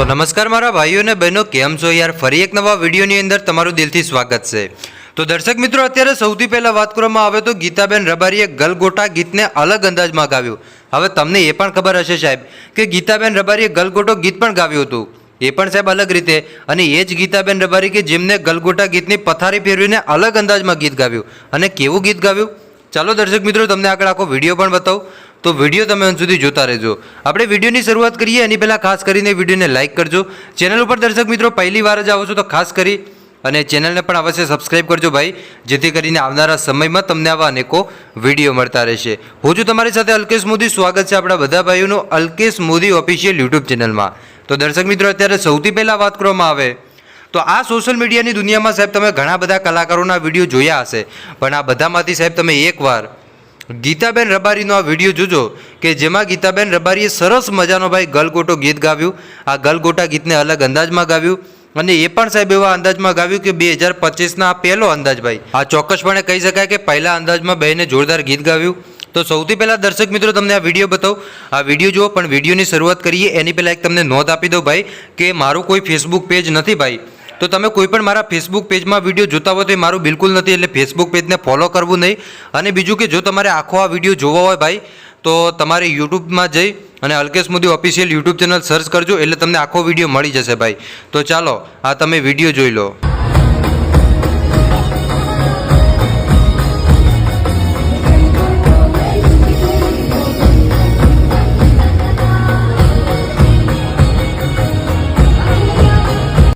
તો નમસ્કાર મારા ભાઈઓ અને બહેનો, કેમ છો યાર? ફરી એક નવા વિડીયોની અંદર તમારું દિલથી સ્વાગત છે. તો દર્શક મિત્રો, અત્યારે સૌથી પહેલાં વાત કરવામાં આવે તો ગીતાબેન રબારીએ ગલગોટા ગીતને અલગ અંદાજમાં ગાવ્યું. હવે તમને એ પણ ખબર હશે સાહેબ કે ગીતાબેન રબારીએ ગલગોટો ગીત પણ ગાવ્યું હતું. એ પણ સાહેબ અલગ રીતે. અને એ જ ગીતાબેન રબારી કે જેમને ગલગોટા ગીતની પથારી ફેરવીને અલગ અંદાજમાં ગીત ગાવ્યું. અને કેવું ગીત ગાવ્યું? ચાલો દર્શક મિત્રો, તમને આગળ આખો વીડિયો પણ બતાવું. તો વીડિયો તમે અંત સુધી જોતા રહેજો. આપણે વિડીયોની શરૂઆત કરીએ, એની પહેલાં ખાસ કરીને વિડીયોને લાઇક કરજો. ચેનલ ઉપર દર્શક મિત્રો પહેલી વાર જ આવો છો તો ખાસ કરી અને ચેનલને પણ અવશ્ય સબસ્ક્રાઇબ કરજો ભાઈ, જેથી કરીને આવનારા સમયમાં તમને આવા અનેકો વીડિયો મળતા રહેશે. હું છું તમારી સાથે અલ્કેશ મોદી, સ્વાગત છે આપણા બધા ભાઈઓનું અલ્કેશ મોદી ઓફિશિયલ યુટ્યુબ ચેનલમાં. તો દર્શક મિત્રો, અત્યારે સૌથી પહેલાં વાત કરવામાં આવે, તો આ સોશિયલ મીડિયાની દુનિયામાં સાહેબ તમે ઘણા બધા કલાકારોના વીડિયો જોયા હશે. પણ આ બધામાંથી સાહેબ તમે એકવાર ગીતાબેન રબારીનો આ વીડિયો જોજો કે જેમાં ગીતાબેન રબારીએ સરસ મજાનો ભાઈ ગલગોટો ગીત ગાવ્યું. આ ગલગોટા ગીતને અલગ અંદાજમાં ગાવ્યું. અને એ પણ સાહેબ એવા અંદાજમાં ગાવ્યું કે બે હજાર પચીસના આ પહેલો અંદાજ ભાઈ. આ ચોક્કસપણે કહી શકાય કે પહેલા અંદાજમાં બહેને જોરદાર ગીત ગાવ્યું. તો સૌથી પહેલાં દર્શક મિત્રો તમને આ વીડિયો બતાવું. આ વીડિયો જુઓ, પણ વિડીયોની શરૂઆત કરીએ. એની પહેલાં એક તમને નોંધ આપી દઉં ભાઈ કે મારું કોઈ ફેસબુક પેજ નથી ભાઈ. તો તમે કોઈ પણ મારા ફેસબુક પેજમાં વીડિયો જોતા હોય તો એ મારું બિલકુલ નથી, એટલે ફેસબુક પેજને ફોલો કરવું નહીં. અને બીજું કે જો તમારે આખો આ વીડિયો જોવો હોય ભાઈ, તો તમારે યુટ્યુબમાં જઈ અને Alkesh Modi official YouTube channel search કરજો, એટલે તમને આખો વીડિયો મળી જશે ભાઈ. તો ચાલો, આ તમે વીડિયો જોઈ લો.